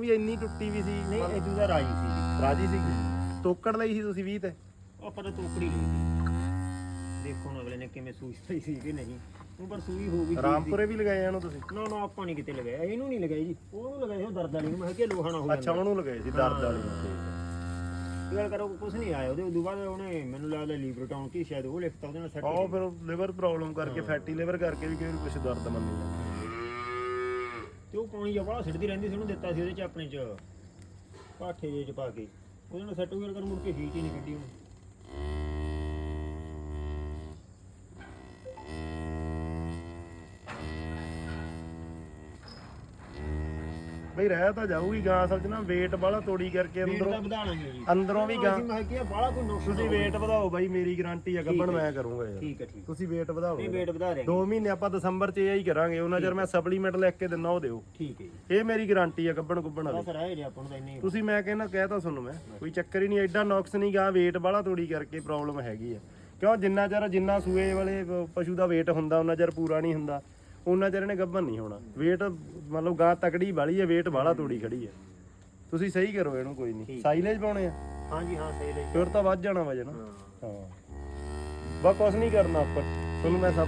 ਵੀ ਇੰਨੀ ਟੁੱਟੀ ਵੀ ਸੀ ਨਹੀਂ ਇਦੋਂ ਦਾ ਰਾਜੀ ਸੀ ਰਾਜੀ ਸੀ। ਤੋਕੜ ਲਈ ਸੀ ਤੁਸੀਂ 20 ਤੇ? ਆਪਾਂ ਤਾਂ ਤੋਕੜੀ ਲਈ ਸੀ। ਦੇਖੋ ਹੁਣ ਅਗਲੇ ਨੇ ਕਿਵੇਂ ਸੂਈ ਪਈ ਸੀ ਕਿ ਨਹੀਂ। ਉਹ ਪਰ ਸੂਈ ਹੋ ਗਈ। ਰਾਮਪੁਰੇ ਵੀ ਲਗਾਏ ਇਹਨੂੰ ਤੁਸੀਂ? ਨਾ ਨਾ ਆਪਾਂ ਨਹੀਂ ਕਿਤੇ ਲਗਾਇਆ। ਇਹਨੂੰ ਨਹੀਂ ਲਗਾਈ ਜੀ। ਉਹਨੂੰ ਲਗਾਇਆ ਉਹ ਦਰਦ ਵਾਲੀ ਨੂੰ। ਮੈਂ ਕਿਹਾ ਕਿ ਲੋਹਾ ਨਾ ਹੋ ਅੱਛਾ ਉਹਨੂੰ ਲਗਾਏ ਸੀ ਦਰਦ ਵਾਲੀ ਇਹ ਗੱਲ ਕਰੋ ਕੁਝ ਨਹੀਂ ਆਇਆ ਉਹਦੇ। ਉਦੋਂ ਬਾਅਦ ਉਹਨੇ ਮੈਨੂੰ ਲੱਗਦਾ ਲੀਵਰ ਟਾਉਣ ਕੀ ਸ਼ਾਇਦ ਉਹ ਲਿਖਤਾ ਉਹਦੇ ਨਾਲ ਸੈੱਟ ਆਹ ਫਿਰ ਲਿਵਰ ਪ੍ਰੋਬਲਮ ਕਰਕੇ ਫੈਟੀ ਲਿਵਰ ਕਰਕੇ ਵੀ ਕਈ ਕੁਝ ਦਰਦ ਮੰਨੀ ਜਾਂਦੀ ਤੇ ਉਹ ਪਾਣੀ ਜਿਹਾ ਬੜਾ ਸਿੱਟਦੀ ਰਹਿੰਦੀ ਸੀ, ਉਹਨੂੰ ਦਿੱਤਾ ਸੀ ਉਹਦੇ ਚ ਆਪਣੇ ਚ, ਪਾਠੇ ਜਿਹੇ ਚ ਪਾ ਕੇ। ਉਹਦੇ ਨਾਲ ਸੈੱਟ ਹੋ ਗਿਆ ਕਰ ਮੁੜ ਕੇ ਹੀਟ ਹੀ ਨਹੀਂ ਕੱਢੀ ਉਹਨੇ। ਬਈ ਰਹਿ ਤਾਂ ਜਾਊਗੀ ਗਾਂ ਅਸਲ 'ਚ ਨਾ weight ਵਾਲਾ ਤੋੜੀ ਕਰਕੇ ਅੰਦਰੋਂ ਜੀ। ਅੰਦਰੋਂ ਵੀ ਗਾਂ ਮੈਂ ਕਿਹਾ ਬਾਹਲਾ ਕੋਈ ਨੁਕਸ ਤੁਸੀਂ weight ਵਧਾਓ ਬਾਈ ਮੇਰੀ ਗਾਰੰਟੀ ਆ ਗੱਬਣ ਮੈਂ ਕਰੂੰਗਾ ਯਾਰ। ਠੀਕ ਹੈ ਠੀਕ ਤੁਸੀਂ weight ਵਧਾਓ ਨਹੀਂ ਵੇਟ ਵਧਾ ਰਹੇ 2 ਮਹੀਨੇ ਆਪਾਂ ਦਸੰਬਰ 'ਚ ਇਹ ਹੀ ਕਰਾਂਗੇ ਉਹਨਾਂ ਚਿਰ ਮੈਂ ਸਪਲੀਮੈਂਟ ਲਿਖ ਕੇ ਦਿੰਨਾ ਉਹ ਦਿਓ। ਠੀਕ ਹੈ ਜੀ। ਇਹ ਮੇਰੀ ਗਾਰੰਟੀ ਆ ਗੱਬਣ ਗੁੱਬਣ ਵਾਲੀ। ਬਸ ਰਹਿ ਆਪਾਂ ਨੂੰ ਤਾਂ ਇੰਨੇ ਤੁਸੀਂ ਮੈਂ ਕਹਿੰਦਾ ਕਹਿ ਤਾਂ ਸੁਣੋ ਮੈਂ ਕੋਈ ਚੱਕਰ ਹੀ ਨਹੀਂ ਐਡਾ ਨੁਕਸ ਨਹੀਂ ਗਾ weight ਵਾਲਾ ਤੋੜੀ ਕਰਕੇ ਪ੍ਰੋਬਲਮ ਹੈਗੀ ਆ। ਕਿਉਂ? ਜਿੰਨਾ ਚਿਰ ਜਿੰਨਾ ਸੂਏ ਵਾਲੇ ਪਸ਼ੂ ਦਾ weight ਹੁੰਦਾ ਉਹਨਾਂ ਚਿਰ ਪੂਰਾ ਨਹੀਂ ਹੁੰਦਾ। ਉਹਨਾਂ ਚਿਰ ਇਹਨੇ ਗੱਭਣ ਨਹੀਂ ਹੋਣਾ। weight ਮਤਲਬ ਗਾਂ ਤਕੜੀ ਵਾਲੀ ਹੈ weight ਵਾਲਾ ਤੋੜੀ ਖੜੀ ਹੈ। ਤੁਸੀਂ ਸਹੀ ਕਰੋ ਇਹਨੂੰ ਕੋਈ ਨਹੀਂ। ਸਾਈਲੇਜ ਪਾਉਣੇ ਆ। ਹਾਂਜੀ ਹਾਂ ਸਹੀ ਲਈ ਫਿਰ ਤਾਂ ਵੱਧ ਜਾਣਾ ਵਜਨ ਹਾਂ। ਬਸ ਕੁਛ ਨਹੀਂ ਕਰਨਾ ਆਪਾਂ। ਤੁਹਾਨੂੰ ਮੈਂ ਸਭ